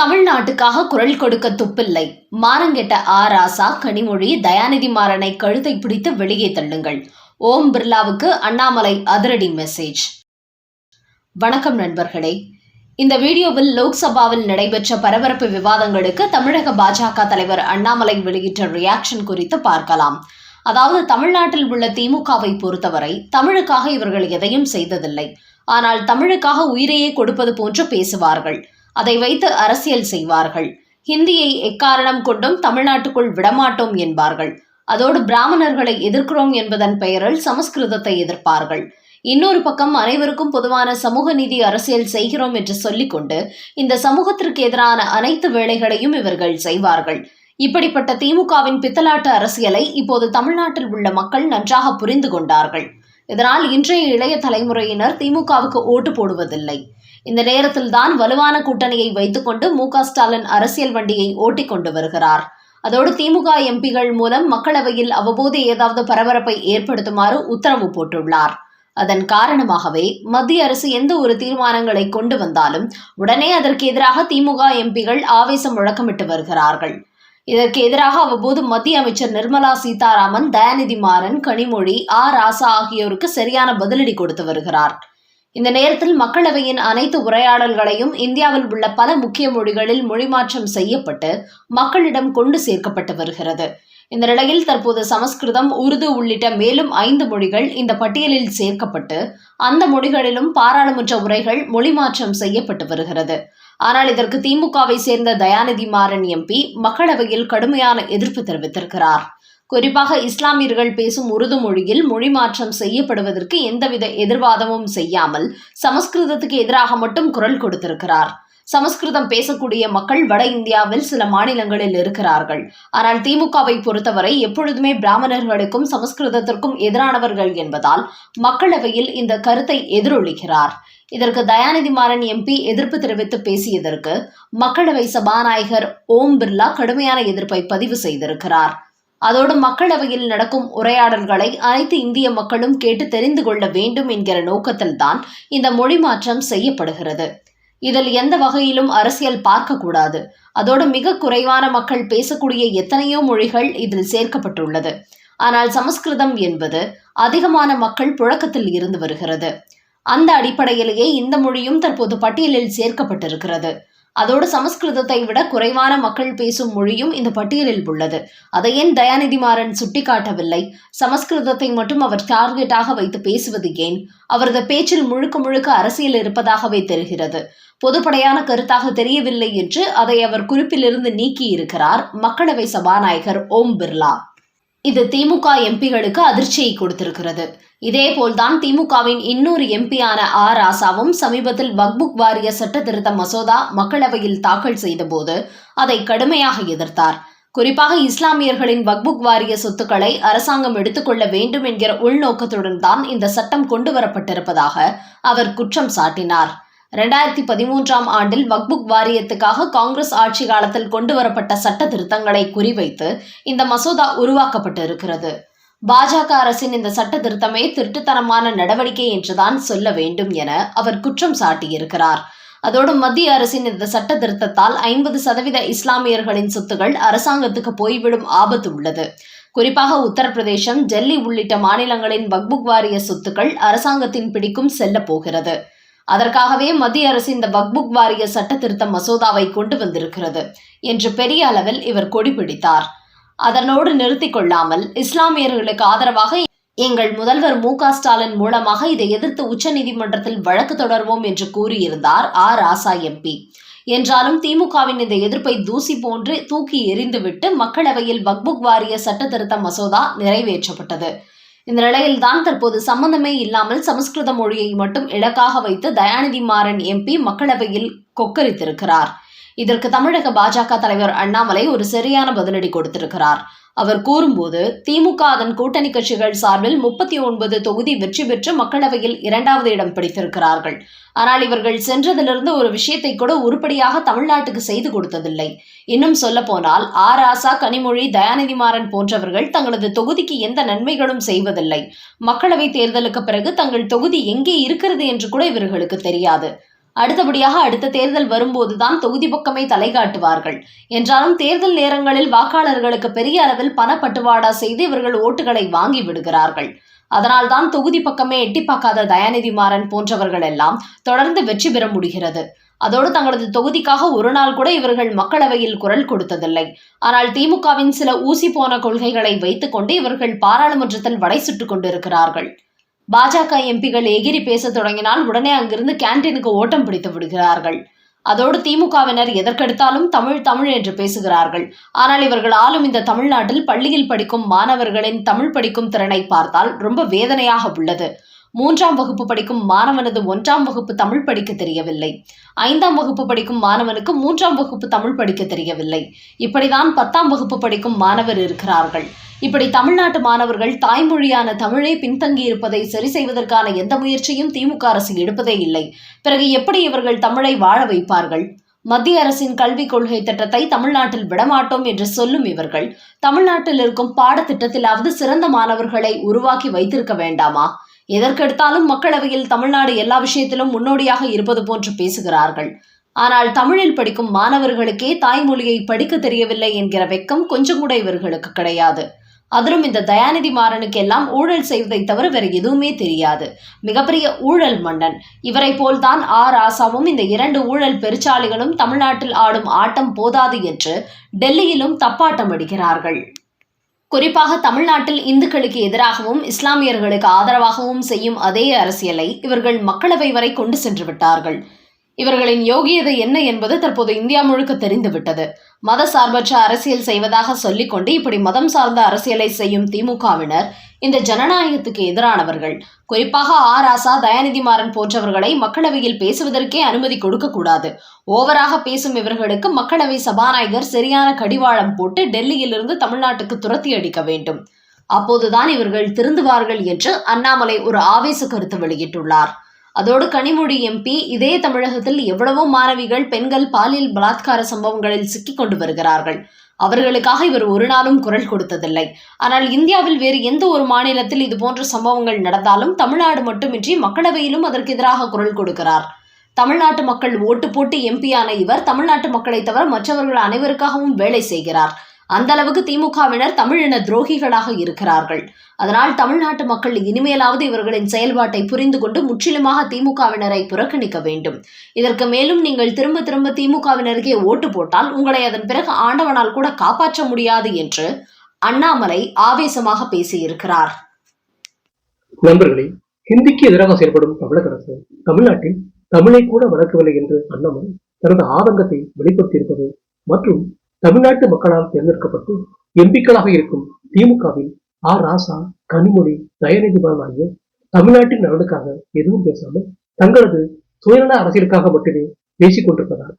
தமிழ்நாட்டுக்காக குரல் கொடுக்க துப்பில்லை. மாறங்கெட்ட ஆ. ராசா கனிமொழி தயாநிதி மாறனை கழுத்தை பிடித்து வெளியே தள்ளுங்கள். ஓம் பிர்லாவுக்கு அண்ணாமலை அதிரடி மெசேஜ். வணக்கம் நண்பர்களே. இந்த வீடியோவில் லோக்சபாவில் நடைபெற்ற பரபரப்பு விவாதங்களுக்கு தமிழக பாஜக தலைவர் அண்ணாமலை வெளியிட்ட ரியாக்ஷன் குறித்து பார்க்கலாம். அதாவது தமிழ்நாட்டில் உள்ள திமுகவை பொறுத்தவரை தமிழுக்காக இவர்கள் எதையும் செய்ததில்லை. ஆனால் தமிழுக்காக உயிரையே கொடுப்பது போன்று பேசுவார்கள். அதை வைத்து அரசியல் செய்வார்கள். ஹிந்தியை எக்காரணம் கொண்டும் தமிழ்நாட்டுக்குள் விடமாட்டோம் என்பார்கள். அதோடு பிராமணர்களை எதிர்க்கிறோம் என்பதன் பெயரில் சமஸ்கிருதத்தை எதிர்ப்பார்கள். இன்னொரு பக்கம் அனைவருக்கும் பொதுவான சமூக நீதி அரசியல் செய்கிறோம் என்று சொல்லிக்கொண்டு இந்த சமூகத்திற்கு எதிரான அனைத்து வேலைகளையும் இவர்கள் செய்வார்கள். இப்படிப்பட்ட திமுகவின் பித்தலாட்டு அரசியலை இப்போது தமிழ்நாட்டில் உள்ள மக்கள் நன்றாக புரிந்து கொண்டார்கள். இதனால் இன்றைய இளைய தலைமுறையினர் திமுகவுக்கு ஓட்டு போடுவதில்லை. இந்த நேரத்தில் தான் வலுவான கூட்டணியை வைத்துக்கொண்டு மு. ஸ்டாலின் அரசியல் வண்டியை ஓட்டிக் கொண்டு வருகிறார். அதோடு திமுக எம்பிகள் மூலம் மக்களவையில் அவ்வப்போது ஏதாவது பரபரப்பை ஏற்படுத்துமாறு உத்தரவு போட்டுள்ளார். அதன் காரணமாகவே மத்திய அரசு எந்த ஒரு தீர்மானங்களை கொண்டு வந்தாலும் உடனே அதற்கு எதிராக திமுக எம்பிகள் ஆவேசம் முழக்கமிட்டு வருகிறார்கள். இதற்கு எதிராக அவ்வப்போது மத்திய அமைச்சர் நிர்மலா சீதாராமன் தயாநிதி மாறன் கனிமொழி ஆ ராசா ஆகியோருக்கு சரியான பதிலடி கொடுத்து வருகிறார். இந்த நேரத்தில் மக்களவையின் அனைத்து உரையாடல்களையும் இந்தியாவில் உள்ள பல முக்கிய மொழிகளில் மொழிமாற்றம் செய்யப்பட்டு மக்களிடம் கொண்டு சேர்க்கப்பட்டு வருகிறது. இந்த நிலையில் தற்போது சமஸ்கிருதம் உருது உள்ளிட்ட மேலும் ஐந்து மொழிகள் இந்த பட்டியலில் சேர்க்கப்பட்டு அந்த மொழிகளிலும் பாராளுமன்ற உரைகள் மொழிமாற்றம் செய்யப்பட்டு வருகிறது. ஆனால் இதற்கு திமுகவை சேர்ந்த தயாநிதி மாறன் எம்பி மக்களவையில் கடுமையான எதிர்ப்பு தெரிவித்திருக்கிறார். குறிப்பாக இஸ்லாமியர்கள் பேசும் உருது மொழியில் மொழி மாற்றம் செய்யப்படுவதற்கு எந்தவித எதிர்வாதமும் செய்யாமல் சமஸ்கிருதத்துக்கு எதிராக மட்டும் குரல் கொடுத்திருக்கிறார். சமஸ்கிருதம் பேசக்கூடிய மக்கள் வட இந்தியாவில் சில மாநிலங்களில் இருக்கிறார்கள். ஆனால் திமுகவை பொறுத்தவரை எப்பொழுதுமே பிராமணர்களுக்கும் சமஸ்கிருதத்திற்கும் எதிரானவர்கள் என்பதால் மக்களவையில் இந்த கருத்தை எதிரொலிக்கிறார். இதற்கு தயாநிதி மாறன் எம்பி எதிர்ப்பு தெரிவித்து பேசியதற்கு மக்களவை சபாநாயகர் ஓம் பிர்லா கடுமையான எதிர்ப்பை பதிவு செய்திருக்கிறார். அதோடு மக்களவையில் நடக்கும் உரையாடல்களை அனைத்து இந்திய மக்களும் கேட்டு தெரிந்து கொள்ள வேண்டும் என்கிற நோக்கத்தில்தான் இந்த மொழி மாற்றம் செய்யப்படுகிறது. இதில் எந்த வகையிலும் அரசியல் பார்க்கக்கூடாது. அதோடு மிக குறைவான மக்கள் பேசக்கூடிய எத்தனையோ மொழிகள் இதில் சேர்க்கப்பட்டுள்ளது. ஆனால் சமஸ்கிருதம் என்பது அதிகமான மக்கள் புழக்கத்தில் இருந்து வருகிறது. அந்த அடிப்படையிலேயே இந்த மொழியும் தற்போது பட்டியலில் சேர்க்கப்பட்டிருக்கிறது. அதோடு சமஸ்கிருதத்தை விட குறைவான மக்கள் பேசும் மொழியும் இந்த பட்டியலில் உள்ளது. அதை ஏன் தயாநிதி மாறன் சுட்டிக்காட்டவில்லை? சமஸ்கிருதத்தை மட்டும் அவர் டார்கெட்டாக வைத்து பேசுவது ஏன்? அவரது பேச்சில் முழுக்க முழுக்க அரசியல் இருப்பதாகவே தெரிகிறது. பொதுப்படையான கருத்தாக தெரியவில்லை என்று அதை அவர் குறிப்பிலிருந்து நீக்கி இருக்கிறார் மக்களவை சபாநாயகர் ஓம் பிர்லா. இது திமுக எம்பிகளுக்கு அதிர்ச்சியை கொடுத்திருக்கிறது. இதேபோல்தான் திமுகவின் இன்னொரு எம்பியான ஆ. ராசாவும் சமீபத்தில் வக்புக் வாரிய சட்ட திருத்த மசோதா மக்களவையில் தாக்கல் செய்தபோது அதை கடுமையாக எதிர்த்தார். குறிப்பாக இஸ்லாமியர்களின் வக்புக் வாரிய சொத்துக்களை அரசாங்கம் எடுத்துக்கொள்ள வேண்டும் என்கிற உள்நோக்கத்துடன் தான் இந்த சட்டம் கொண்டு வரப்பட்டிருப்பதாக அவர் குற்றம் சாட்டினார். இரண்டாயிரத்தி பதிமூன்றாம் ஆண்டில் வக்புக் வாரியத்துக்காக காங்கிரஸ் ஆட்சி காலத்தில் கொண்டு வரப்பட்ட சட்ட திருத்தங்களை குறிவைத்து இந்த மசோதா உருவாக்கப்பட்டு இருக்கிறது பாஜக அரசின் இந்த சட்ட திருத்தமே திருட்டுத்தனமான நடவடிக்கை என்றுதான் சொல்ல வேண்டும் என அவர் குற்றம் சாட்டியிருக்கிறார். அதோடு மத்திய அரசின் இந்த சட்ட திருத்தத்தால் ஐம்பது சதவீத இஸ்லாமியர்களின் சொத்துகள் அரசாங்கத்துக்கு போய்விடும் ஆபத்து உள்ளது. குறிப்பாக உத்தரப்பிரதேசம் டெல்லி உள்ளிட்ட மாநிலங்களின் வக்புக் வாரிய சொத்துக்கள் அரசாங்கத்தின் பிடிக்கும் செல்ல போகிறது. அதற்காகவே மத்திய அரசு இந்த வக்புக் வாரிய சட்ட திருத்த மசோதாவை கொண்டு வந்திருக்கிறது என்று பெரிய அளவில் இவர் கொடிபிடித்தார். அதனோடு நிறுத்திக் கொள்ளாமல் இஸ்லாமியர்களுக்கு ஆதரவாக எங்கள் முதல்வர் மு க ஸ்டாலின் மூலமாக இதை எதிர்த்து உச்சநீதிமன்றத்தில் வழக்கு தொடர்வோம் என்று கூறியிருந்தார் ஆ. ராசா எம்பி என்றாலும் திமுகவின் இந்த எதிர்ப்பை தூசி போன்று தூக்கி எறிந்துவிட்டு மக்களவையில் வக்புக் வாரிய சட்ட திருத்த மசோதா நிறைவேற்றப்பட்டது. இந்த நிலையில்தான் தற்போது சம்பந்தமே இல்லாமல் சமஸ்கிருத மொழியை மட்டும் இலக்காக வைத்து தயாநிதி மாறன் எம்பி மக்களவையில் கொக்கரித்திருக்கிறார். இதற்கு தமிழக பாஜக தலைவர் அண்ணாமலை ஒரு சரியான பதிலடி கொடுத்திருக்கிறார். அவர் கூறும்போது திமுக அதன் கூட்டணி கட்சிகள் சார்பில் முப்பத்தி ஒன்பது தொகுதி வெற்றி பெற்று மக்களவையில் இரண்டாவது இடம் பிடித்திருக்கிறார்கள். ஆனால் இவர்கள் சென்றதிலிருந்து ஒரு விஷயத்தை கூட உருப்படியாக தமிழ்நாட்டுக்கு செய்து கொடுத்ததில்லை. இன்னும் சொல்ல போனால் ஆர் ஆசா கனிமொழி தயாநிதி மாறன் போன்றவர்கள் தங்களது தொகுதிக்கு எந்த நன்மைகளும் செய்வதில்லை. மக்களவை தேர்தலுக்கு பிறகு தங்கள் தொகுதி எங்கே இருக்கிறது என்று கூட இவர்களுக்கு தெரியாது. அடுத்தபடியாக அடுத்த தேர்தல் வரும்போதுதான் தொகுதி பக்கமே தலை காட்டுவார்கள். என்றாலும் தேர்தல் நேரங்களில் வாக்காளர்களுக்கு பெரிய அளவில் பணப்பட்டுவாடா செய்து இவர்கள் ஓட்டுகளை வாங்கி விடுகிறார்கள். அதனால்தான் தொகுதி பக்கமே எட்டி பார்க்காத தயாநிதி மாறன் போன்றவர்கள் எல்லாம் தொடர்ந்து வெற்றி பெற முடிகிறது. அதோடு தங்களது தொகுதிக்காக ஒரு நாள் கூட இவர்கள் மக்களவையில் குரல் கொடுத்ததில்லை. ஆனால் திமுகவின் சில ஊசி போன கொள்கைகளை வைத்துக்கொண்டு இவர்கள் பாராளுமன்றத்தில் வடை சுட்டுக் கொண்டிருக்கிறார்கள். பாஜக எம்பிகள் எகிரி பேச தொடங்கினால் உடனே அங்கிருந்து கேண்டீனுக்கு ஓட்டம் பிடித்து விடுகிறார்கள். அதோடு திமுகவினர் எதற்கெடுத்தாலும் தமிழ் தமிழ் என்று பேசுகிறார்கள். ஆனால் இவர்கள் ஆளும் இந்த தமிழ்நாட்டில் பள்ளியில் படிக்கும் மாணவர்களின் தமிழ் படிக்கும் திறனை பார்த்தால் ரொம்ப வேதனையாக உள்ளது. மூன்றாம் வகுப்பு படிக்கும் மாணவனது ஒன்றாம் வகுப்பு தமிழ் படிக்க தெரியவில்லை. ஐந்தாம் வகுப்பு படிக்கும் மாணவனுக்கு மூன்றாம் வகுப்பு தமிழ் படிக்க தெரியவில்லை. இப்படிதான் பத்தாம் வகுப்பு படிக்கும் மாணவர் இருக்கிறார்கள். இப்படி தமிழ்நாட்டு மாணவர்கள் தாய்மொழியான தமிழே பின்தங்கியிருப்பதை சரி செய்வதற்கான எந்த முயற்சியும் திமுக அரசு எடுப்பதே இல்லை. பிறகு எப்படி இவர்கள் தமிழை வாழ வைப்பார்கள்? மத்திய அரசின் கல்விக் கொள்கை திட்டத்தை தமிழ்நாட்டில் விடமாட்டோம் என்று சொல்லும் இவர்கள் தமிழ்நாட்டில் இருக்கும் பாடத்திட்டத்திலாவது சிறந்த மாணவர்களை உருவாக்கி வைத்திருக்க வேண்டாமா? எதற்கெடுத்தாலும் மக்களவையில் தமிழ்நாடு எல்லா விஷயத்திலும் முன்னோடியாக இருப்பது போன்று பேசுகிறார்கள். ஆனால் தமிழில் படிக்கும் மாணவர்களுக்கே தாய்மொழியை படிக்க தெரியவில்லை என்கிற வெக்கம் கொஞ்சம் கூட இவர்களுக்கு கிடையாது. அதிலும் இந்த தயாநிதி மாறனுக்கு எல்லாம் ஊழல் செய்வதை தவிர வேறு எதுவுமே தெரியாது. மிகப்பெரிய ஊழல் மன்னன். இவரை போல்தான் ஆர் ஆசாவும் இந்த இரண்டு ஊழல் பெருச்சாளிகளும் தமிழ்நாட்டில் ஆடும் ஆட்டம் போதாது என்று டெல்லியிலும் தப்பாட்டம் அடிக்கிறார்கள். குறிப்பாக தமிழ்நாட்டில் இந்துக்களுக்கு எதிராகவும் இஸ்லாமியர்களுக்கு ஆதரவாகவும் செய்யும் அதே அரசியலை இவர்கள் மக்களவை வரை கொண்டு சென்று விட்டார்கள். இவர்களின் யோகியதை என்ன என்பது தற்போது இந்தியா முழுக்க தெரிந்துவிட்டது. மத சார்பற்ற அரசியல் செய்வதாக சொல்லிக்கொண்டு இப்படி மதம் சார்ந்த அரசியலை செய்யும் திமுகவினர் இந்த ஜனநாயகத்துக்கு எதிரானவர்கள். குறிப்பாக ஆ. ராசா தயாநிதி மாறன் போன்றவர்களை மக்களவையில் பேசுவதற்கே அனுமதி கொடுக்கக்கூடாது. ஓவராக பேசும் இவர்களுக்கு மக்களவை சபாநாயகர் சரியான கடிவாளம் போட்டு டெல்லியிலிருந்து தமிழ்நாட்டுக்கு துரத்தி அடிக்க வேண்டும். அப்போதுதான் இவர்கள் திருந்துவார்கள் என்று அண்ணாமலை ஒரு ஆவேச கருத்து வெளியிட்டுள்ளார். அதோடு கனிமொழி எம்பி இதே தமிழகத்தில் எவ்வளவோ மாணவிகள் பெண்கள் பாலியல் பலாத்கார சம்பவங்களில் சிக்கிக் கொண்டு வருகிறார்கள். அவர்களுக்காக இவர் ஒரு நாளும் குரல் கொடுத்ததில்லை. ஆனால் இந்தியாவில் வேறு எந்த ஒரு மாநிலத்தில் இது போன்ற சம்பவங்கள் நடந்தாலும் தமிழ்நாடு மட்டுமின்றி மக்களவையிலும் அதற்கு எதிராக குரல் கொடுக்கிறார். தமிழ்நாட்டு மக்கள் ஓட்டு போட்டு எம்பியான இவர் தமிழ்நாட்டு மக்களை தவிர மற்றவர்கள் அனைவருக்காகவும் வேலை செய்கிறார். அந்த அளவுக்கு திமுகவினர் தமிழின துரோகிகளாக இருக்கிறார்கள். அதனால் தமிழ்நாட்டு மக்கள் இனிமேலாவது இவர்களின் செயல்பாட்டை புரிந்து கொண்டு முற்றிலுமாக திமுகவினரை புறக்கணிக்க வேண்டும். இதற்கு மேலும் நீங்கள் திரும்ப திரும்ப திமுகவினருக்கே ஓட்டு போட்டால் உங்களை அதன் பிறகு ஆண்டவனால் கூட காப்பாற்ற முடியாது என்று அண்ணாமலை ஆவேசமாக பேசியிருக்கிறார். நண்பர்களே ஹிந்திக்கு எதிராக செயல்படும் தமிழக அரசு தமிழ்நாட்டில் தமிழை கூட வளர்க்கவில்லை என்று அண்ணாமலை தனது ஆதங்கத்தை வெளிப்படுத்தியிருப்பது மற்றும் தமிழ்நாட்டு மக்களால் தேர்ந்தெடுக்கப்பட்டு எம்பிக்களாக இருக்கும் திமுகவில் ஆர் ராசா கனிமொழி தயாநிதி மாறன் ஆகிய தமிழ்நாட்டின் நலனுக்காக எதுவும் பேசாமல் தங்களது சுயநல அரசியலுக்காக மட்டுமே பேசிக் கொண்டிருப்பதால்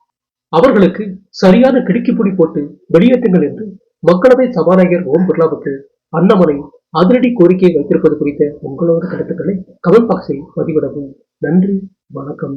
அவர்களுக்கு சரியான கிடுக்கிப்புடி போட்டு வெளியேற்றுங்கள் என்று மக்களவை சபாநாயகர் ஓம் பிர்லாவுக்கு அண்ணாமலை அதிரடி கோரிக்கையை வைத்திருப்பது குறித்த உங்களோட கருத்துக்களை கமெண்ட் பாக்ஸில் பதிவிடவும். நன்றி வணக்கம்.